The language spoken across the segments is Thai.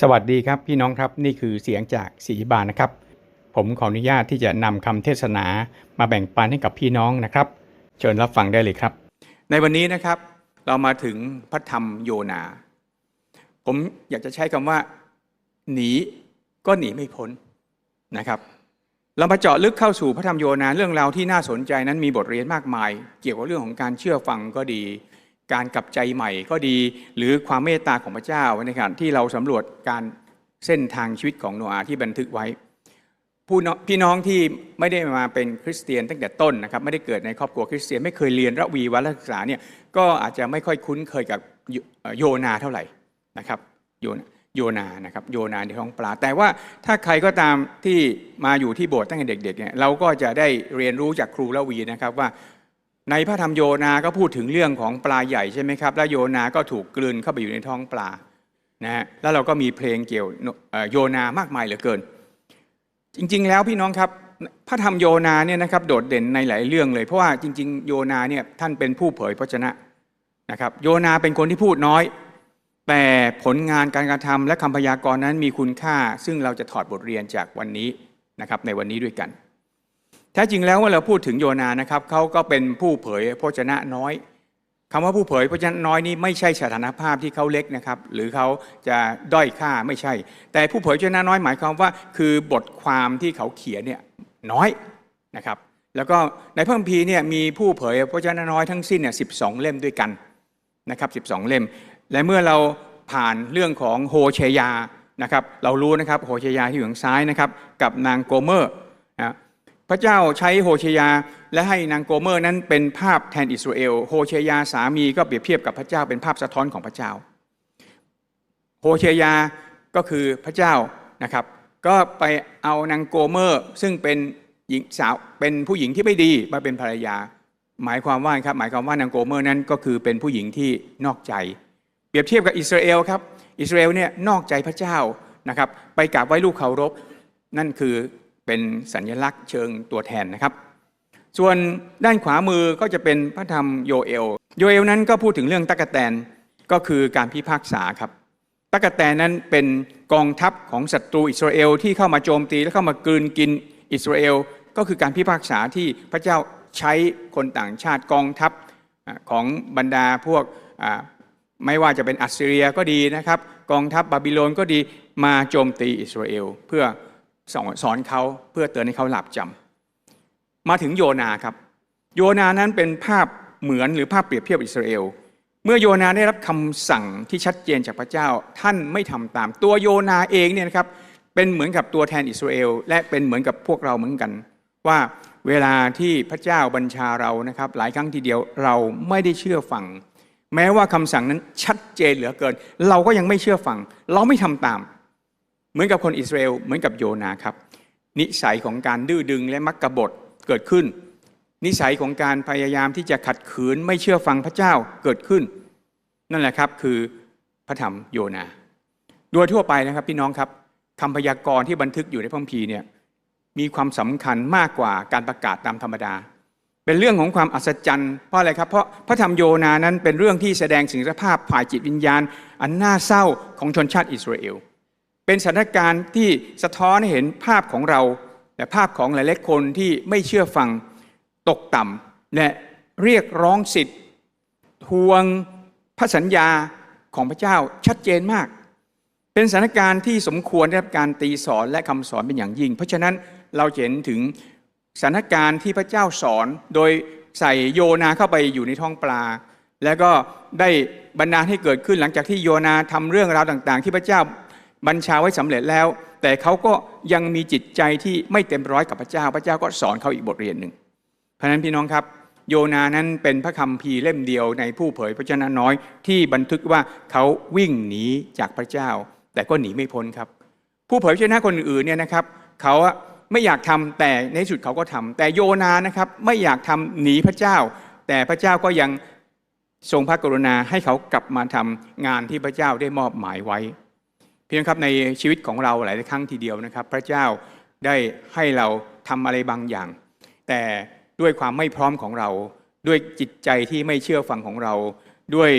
สวัสดีครับพี่น้องครับนี่คือเสียงจากศรีบานนะครับ ผมขออนุญาตที่จะนำคำเทศนามาแบ่งปันให้กับพี่น้องนะครับ เชิญรับฟังได้เลยครับ ในวันนี้นะครับ เรามาถึงพระธรรมโยนา ผมอยากจะใช้คำว่า หนีก็หนีไม่พ้นนะครับ เรามาเจาะลึกเข้าสู่พระธรรมโยนาเรื่องราวที่น่าสนใจนั้นมีบทเรียนมากมาย เกี่ยวกับเรื่องของการเชื่อฟังก็ดี การกลับใจใหม่ก็ดี หรือความเมตตาของพระเจ้าในขณะที่เราสำรวจการเส้นทางชีวิตของโนอาห์ที่บันทึกไว้ผู้พี่น้องที่ไม่ได้มาเป็นคริสเตียนตั้งแต่ต้นนะครับไม่ได้เกิดในครอบครัวคริสเตียนไม่เคยเรียนระวีวัลศึกษาเนี่ยก็อาจจะไม่ค่อยคุ้นเคยกับโยโยนาเท่าไหร่นะครับโยนาโยนานะครับโยนาในท้องปลา แต่ว่าถ้าใครก็ตามที่มาอยู่ที่โบสถ์ตั้งแต่เด็กๆเนี่ยเราก็จะได้เรียนรู้จากครูระวีนะครับว่า ในพระธรรมโยนาก็พูดถึงเรื่องของปลาใหญ่ใช่ไหมครับ แล้วโยนาก็ถูกกลืนเข้าไปอยู่ในท้องปลานะฮะแล้วเราก็มีเพลงเกี่ยวโยนามากมายเหลือเกิน จริง ๆ แล้วพี่น้องครับพระธรรมโยนาเนี่ยนะครับโดดเด่นในหลายเรื่องเลย เพราะว่าจริง ๆ โยนาเนี่ยท่านเป็นผู้เผยพระชนะนะครับโยนาเป็นคนที่พูดน้อย แต่ผลงานการกระทำและคำพยากรณ์นั้นมีคุณค่า ซึ่งเราจะถอดบทเรียนจากวันนี้นะครับในวันนี้ด้วยกัน แท้จริงแล้วเมื่อเราพูดถึงโยนานะครับเขาก็เป็นผู้เผยพระชนะน้อยคำว่าผู้เผยพระชนะน้อยนี่ไม่ใช่สถานภาพที่เขาเล็กนะครับ หรือเขาจะด้อยค่าไม่ใช่ แต่ผู้เผยพระชนะน้อยหมายความว่า คือบทความที่เขาเขียนเนี่ยน้อยนะครับ แล้วก็ในพระคัมภีร์เนี่ยมีผู้เผยพระชนะน้อยทั้งสิ้นเนี่ยสิเล่มด้วยกันนะครับ12เล่ม และเมื่อเราผ่านเรื่องของโฮเชยานะครับ เรารู้นะครับโฮเชยาที่อยู่ทางซ้ายนะครับ กับนางโกเมอร์นะ พระเจ้าใช้โฮเชยา และให้นางโกเมอร์นั้นเป็นภาพแทนอิสราเอล โฮเชยาสามีก็เปรียบเทียบกับพระเจ้าเป็นภาพสะท้อนของพระเจ้า โฮเชยาก็คือพระเจ้านะครับ ก็ไปเอานางโกเมอร์ ซึ่งเป็นหญิงสาวเป็นผู้หญิงที่ไม่ดีมาเป็นภรรยา หมายความว่าครับหมายความว่านางโกเมอร์นั้นก็คือเป็นผู้หญิงที่นอกใจ เปรียบเทียบกับอิสราเอลครับอิสราเอลเนี่ยนอกใจพระเจ้านะครับ ไปกราบไหว้ลูกเคารพนั่นคือ เป็นสัญลักษณ์เชิงตัวแทนนะครับ ส่วนด้านขวามือก็จะเป็นพระธรรมโยเอล โยเอลนั้นก็พูดถึงเรื่องตักะแตนก็คือการพิพากษาครับตักะแตนนั้นเป็นกองทัพของศัตรูอิสราเอลที่เข้ามาโจมตีและเข้ามากลืนกินอิสราเอล ก็คือการพิพากษาที่พระเจ้าใช้คนต่างชาติกองทัพของบรรดาพวกไม่ว่าจะเป็นอัสซีเรียก็ดีนะครับ กองทัพบาบิโลนก็ดีมาโจมตีอิสราเอล เพื่อ สอนสอนเขาเพื่อเตือนให้เขาหลับจำมาถึงโยนาครับ โยนานั้นเป็นภาพเหมือนหรือภาพเปรียบเทียบอิสราเอลเมื่อโยนาได้รับคำสั่งที่ชัดเจนจากพระเจ้าท่านไม่ทำตาม ตัวโยนาเองเนี่ยนะครับเป็นเหมือนกับตัวแทนอิสราเอลและเป็นเหมือนกับพวกเราเหมือนกัน ว่าเวลาที่พระเจ้าบัญชาเรานะครับ หลายครั้งทีเดียวเราไม่ได้เชื่อฟัง แม้ว่าคำสั่งนั้นชัดเจนเหลือเกิน เราก็ยังไม่เชื่อฟัง เราไม่ทำตาม เหมือนกับคนอิสราเอลเหมือนกับโยนาครับ นิสัยของการดื้อดึงและมักกบฏเกิดขึ้น นิสัยของการพยายามที่จะขัดขืนไม่เชื่อฟังพระเจ้าเกิดขึ้น นั่นแหละครับคือพระธรรมโยนา โดยทั่วไปนะครับพี่น้องครับคำพยากรณ์ที่บันทึกอยู่ในพระคัมภีร์เนี่ยมีความสำคัญมากกว่าการประกาศตามธรรมดา เป็นเรื่องของความอัศจรรย์เพราะอะไรครับ เพราะพระธรรมโยนานั้นเป็นเรื่องที่แสดงถึงสภาพฝ่ายจิตวิญญาณ อันน่าเศร้าของชนชาติอิสราเอล เป็นสถานการณ์ที่สะท้อนให้เห็นภาพของเรา และภาพของหลายๆคนที่ไม่เชื่อฟังตกต่ำและเรียกร้องสิทธิ์ทวงพระสัญญาของพระเจ้าชัดเจนมาก เป็นสถานการณ์ที่สมควรได้รับการตีสอนและคำสอนเป็นอย่างยิ่ง เพราะฉะนั้นเราเห็นถึงสถานการณ์ที่พระเจ้าสอนโดยใส่โยนาเข้าไปอยู่ในท้องปลา แล้วก็ได้บรรดาให้เกิดขึ้นหลังจากที่โยนาทำเรื่องราวต่าง ๆ ที่พระเจ้า บัญชาไว้สำเร็จแล้ว แต่เขาก็ยังมีจิตใจที่ไม่เต็มร้อยกับพระเจ้า พระเจ้าก็สอนเขาอีกบทเรียนหนึ่งเพราะนั้นพี่น้องครับ โยนานั้นเป็นพระคัมภีร์เล่มเดียวในผู้เผยพระชนะน้อยที่บันทึกว่าเขาวิ่งหนีจากพระเจ้า แต่ก็หนีไม่พ้นครับ ผู้เผยพระชนะคนอื่นเนี่ยนะครับเขาไม่อยากทำแต่ในสุดเขาก็ทำแต่โยนานะครับไม่อยากทำหนีพระเจ้า แต่พระเจ้าก็ยังทรงพระกรุณาให้เขากลับมาทำงานที่พระเจ้าได้มอบหมายไว้ พี่น้องครับในชีวิตของเราหลายครั้งทีเดียวนะครับ พระเจ้าได้ให้เราทำอะไรบางอย่าง แต่ด้วยความไม่พร้อมของเรา ด้วยจิตใจที่ไม่เชื่อฟังของเรา ด้วย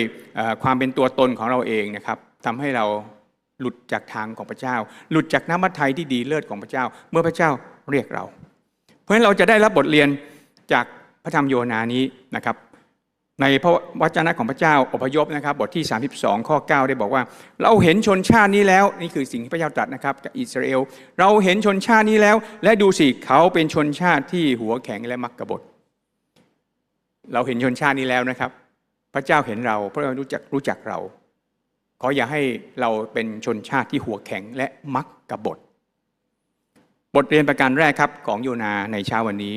ความเป็นตัวตนของเราเองนะครับทำให้เราหลุดจากทางของพระเจ้า หลุดจากน้ำมัทไทยที่ดีเลิศของพระเจ้า เมื่อพระเจ้าเรียกเรา เพราะฉะนั้นเราจะได้รับบทเรียนจากพระธรรมโยนานี้นะครับ ในพระวจนะของพระเจ้าอพยพนะครับบทที่ 32 ข้อ 9 ได้บอกว่า เราเห็นชนชาตินี้แล้ว นี่คือสิ่งที่พระเจ้าตรัสนะครับกับอิสราเอล เราเห็นชนชาตินี้แล้ว และดูสิเขาเป็นชนชาติที่หัวแข็งและมักกบฏเราเห็นชนชาตินี้แล้วนะครับ พระเจ้าเห็นเราเพราะเรารู้จักรู้จักเรา ขออย่าให้เราเป็นชนชาติที่หัวแข็งและมักกบฏบทเรียนประการแรกครับของโยนาในเช้าวันนี้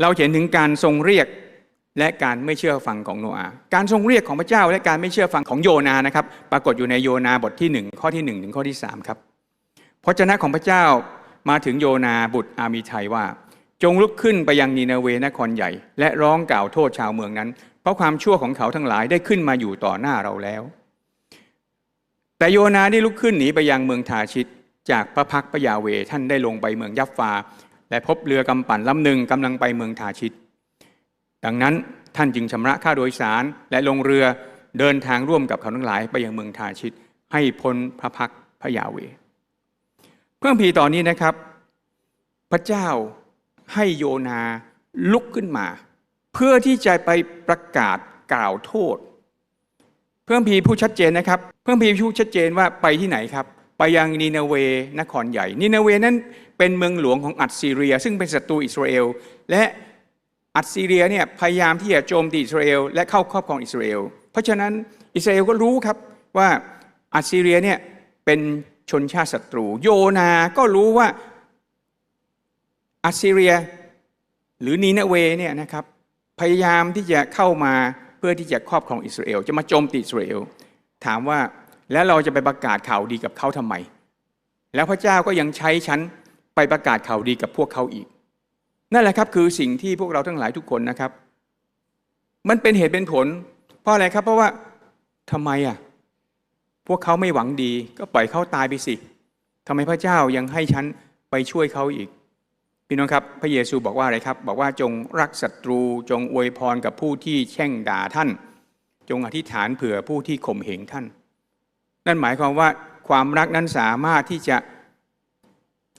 เราเห็นถึงการทรงเรียก และการไม่เชื่อฟังของโนอาห์การทรงเรียกของพระเจ้า และการไม่เชื่อฟังของโยนานะครับ ปรากฏอยู่ในโยนาบทที่หนึ่งข้อที่หนึ่งถึงข้อที่สามครับพระเจ้าของพระเจ้ามาถึงโยนาบุตรอามีไทยว่า จงลุกขึ้นไปยังนีนาเวนครใหญ่ และร้องกล่าวโทษชาวเมืองนั้น เพราะความชั่วของเขาทั้งหลายได้ขึ้นมาอยู่ต่อหน้าเราแล้ว แต่โยนาได้ลุกขึ้นหนีไปยังเมืองทาชิต จากพระพักพระยาเวท่านได้ลงไปเมืองยัฟฟา และพบเรือกำปั่นลำหนึ่งกำลังไปเมืองทาชิต ดังนั้นท่านจึงชำระค่าโดยสารและลงเรือเดินทางร่วมกับเขาทั้งหลายไปยังเมืองทาชิต ให้พ้นพระพักพระยาเว เพื่อพีตอนนี้นะครับ พระเจ้าให้โยนาลุกขึ้นมา เพื่อที่จะไปประกาศกล่าวโทษ เพื่อพีผู้ชัดเจนนะครับ เพื่อพีผู้ชัดเจนว่าไปที่ไหนครับไปยังนีนาเวนครใหญ่นีนาเวนั้นเป็นเมืองหลวงของอัดซีเรีย ซึ่งเป็นศัตรูอิสราเอล และ อัดซีเรียเนี่ยพยายามที่จะโจมตีอิสราเอลและเข้าครอบครองอิสราเอล เพราะฉะนั้นอิสราเอลก็รู้ครับว่าอัดซีเรียเนี่ยเป็นชนชาติศัตรู โยนาก็รู้ว่าอัสซีเรียหรือนีนาเวเนี่ยนะครับพยายามที่จะเข้ามาเพื่อที่จะครอบครองอิสราเอล จะมาโจมตีอิสราเอล ถามว่าแล้วเราจะไปประกาศข่าวดีกับเขาทำไม แล้วพระเจ้าก็ยังใช้ฉันไปประกาศข่าวดีกับพวกเขาอีก นั่นแหละครับคือสิ่งที่พวกเราทั้งหลายทุกคนนะครับ มันเป็นเหตุเป็นผล เพราะอะไรครับ เพราะว่าทำไมอะพวกเขาไม่หวังดี ก็ปล่อยเขาตายไปสิทำไมพระเจ้ายังให้ฉันไปช่วยเขาอีก พี่น้องครับ พระเยซูบอกว่าอะไรครับ บอกว่าจงรักศัตรูจงอวยพรกับผู้ที่แช่งด่าท่าน จงอธิษฐานเผื่อผู้ที่ข่มเหงท่าน นั่นหมายความว่าความรักนั้นสามารถที่จะ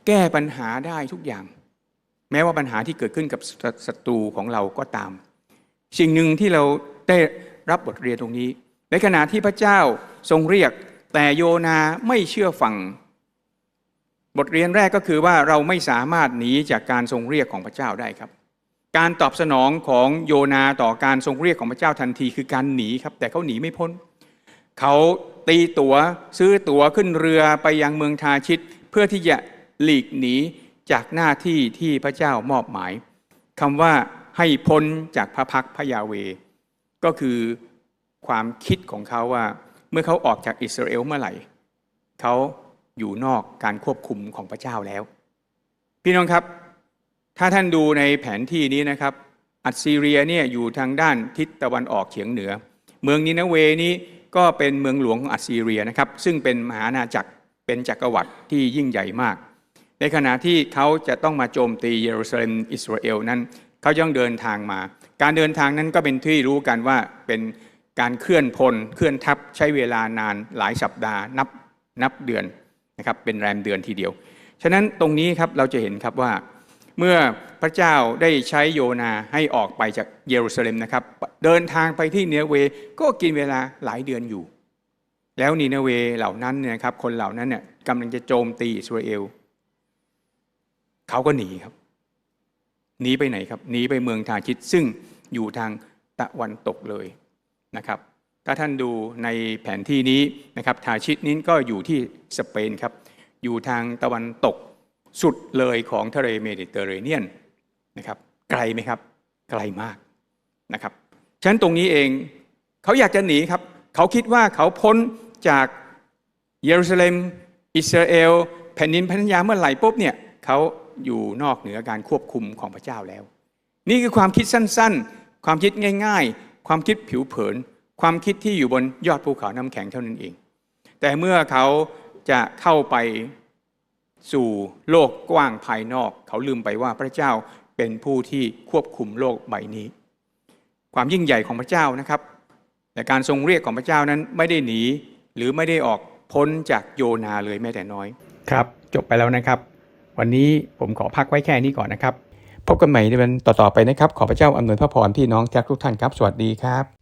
แก้ปัญหาได้ทุกอย่าง แม้ว่าปัญหาที่เกิดขึ้นกับศัตรูของเราก็ตาม สิ่งหนึ่งที่เราได้รับบทเรียนตรงนี้ ในขณะที่พระเจ้าทรงเรียก แต่โยนาไม่เชื่อฟัง บทเรียนแรกก็คือว่าเราไม่สามารถหนีจากการทรงเรียกของพระเจ้าได้ครับ การตอบสนองของโยนาต่อการทรงเรียกของพระเจ้าทันทีคือการหนีครับ แต่เขาหนีไม่พ้น เขาตีตัว๋วซื้อตั๋วขึ้นเรือไปยังเมืองทาชิต เพื่อที่จะหลีกหนี จากหน้าที่ที่พระเจ้ามอบหมายคำว่าให้พ้นจากพระพักพระยาเว ก็คือความคิดของเขาว่า เมื่อเขาออกจากอิสราเอลเมื่อไหร่เขาอยู่นอกการควบคุมของพระเจ้าแล้ว พี่น้องครับ ถ้าท่านดูในแผนที่นี้นะครับ อัสซีเรียเนี่ยอยู่ทางด้านทิศตะวันออกเฉียงเหนือ เมืองนินาเวนี้ก็เป็นเมืองหลวงของอัสซีเรียนะครับ ซึ่งเป็นมหาอาณาจักรเป็นจักรวรรดิที่ยิ่งใหญ่มาก ในขณะที่เขาจะต้องมาโจมตีเยรูซาเล็มอิสราเอลนั้นเขาย่องเดินทางมา การเดินทางนั้นก็เป็นที่รู้กันว่าเป็นการเคลื่อนพลเคลื่อนทัพใช้เวลานานหลายสัปดาห์นับนับเดือนนะครับเป็นแรมเดือนทีเดียว ฉะนั้นตรงนี้ครับเราจะเห็นครับว่า เมื่อพระเจ้าได้ใช้โยนาให้ออกไปจากเยรูซาเล็มนะครับ เดินทางไปที่เนเวก็กินเวลาหลายเดือนอยู่ แล้วนีเนเวเหล่านั้นเนี่ยครับคนเหล่านั้นเนี่ยกำลังจะโจมตีอิสราเอล เขาก็หนีครับ หนีไปไหนครับ หนีไปเมืองทาชิตซึ่งอยู่ทางตะวันตกเลยนะครับถ้าท่านดูในแผนที่นี้นะครับทาชิตนี้ก็อยู่ที่สเปนครับ อยู่ทางตะวันตกสุดเลยของทะเลเมดิเตอร์เรเนียนนะครับไกลไหมครับ ไกลมากนะครับฉะนั้นตรงนี้เองเขาอยากจะหนีครับ เขาคิดว่าเขาพ้นจากเยรูซาเล็ม อิสราเอล แผ่นดินพันธยาเมื่อไหร่ปุ๊บเนี่ยเขา อยู่นอกเหนือการควบคุมของพระเจ้าแล้ว นี่คือความคิดสั้นๆ ความคิดง่าย ๆ ความคิดผิวเผิน ความคิดที่อยู่บนยอดภูเขาน้ำแข็งเท่านั้นเอง แต่เมื่อเขาจะเข้าไปสู่โลกกว้างภายนอก เขาลืมไปว่าพระเจ้าเป็นผู้ที่ควบคุมโลกใบนี้ ความยิ่งใหญ่ของพระเจ้านะครับ แต่การทรงเรียกของพระเจ้านั้นไม่ได้หนีหรือไม่ได้ออกพ้นจากโยนาเลยแม้แต่น้อย ครับ จบไปแล้วนะครับ วันนี้ผมขอพักไว้แค่นี้ก่อนนะครับ พบกันใหม่ในวันต่อๆไปนะครับ ขอพระเจ้าอำนวยพระพรพี่น้องจากทุกท่านครับ สวัสดีครับ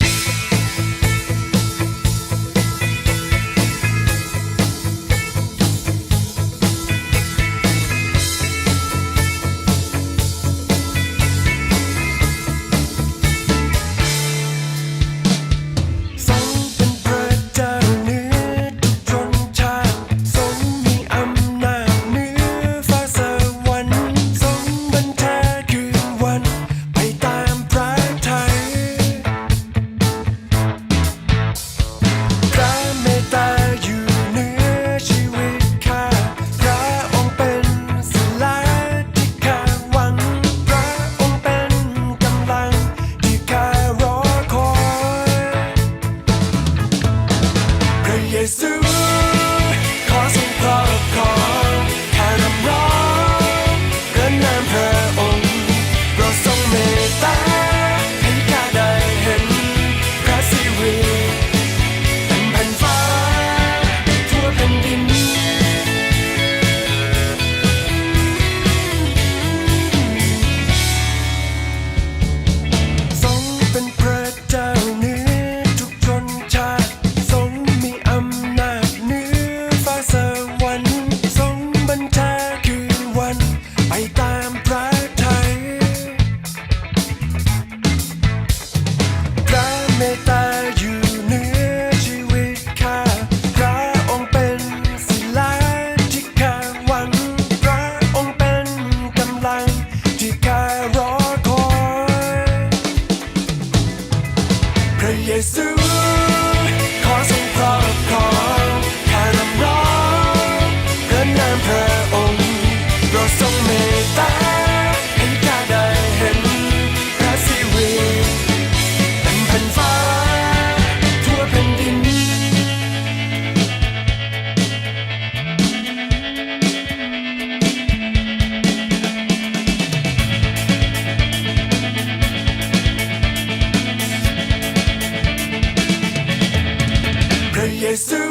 ระเยซู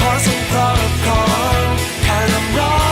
ขอทรงพรอบรองแค่นร้อน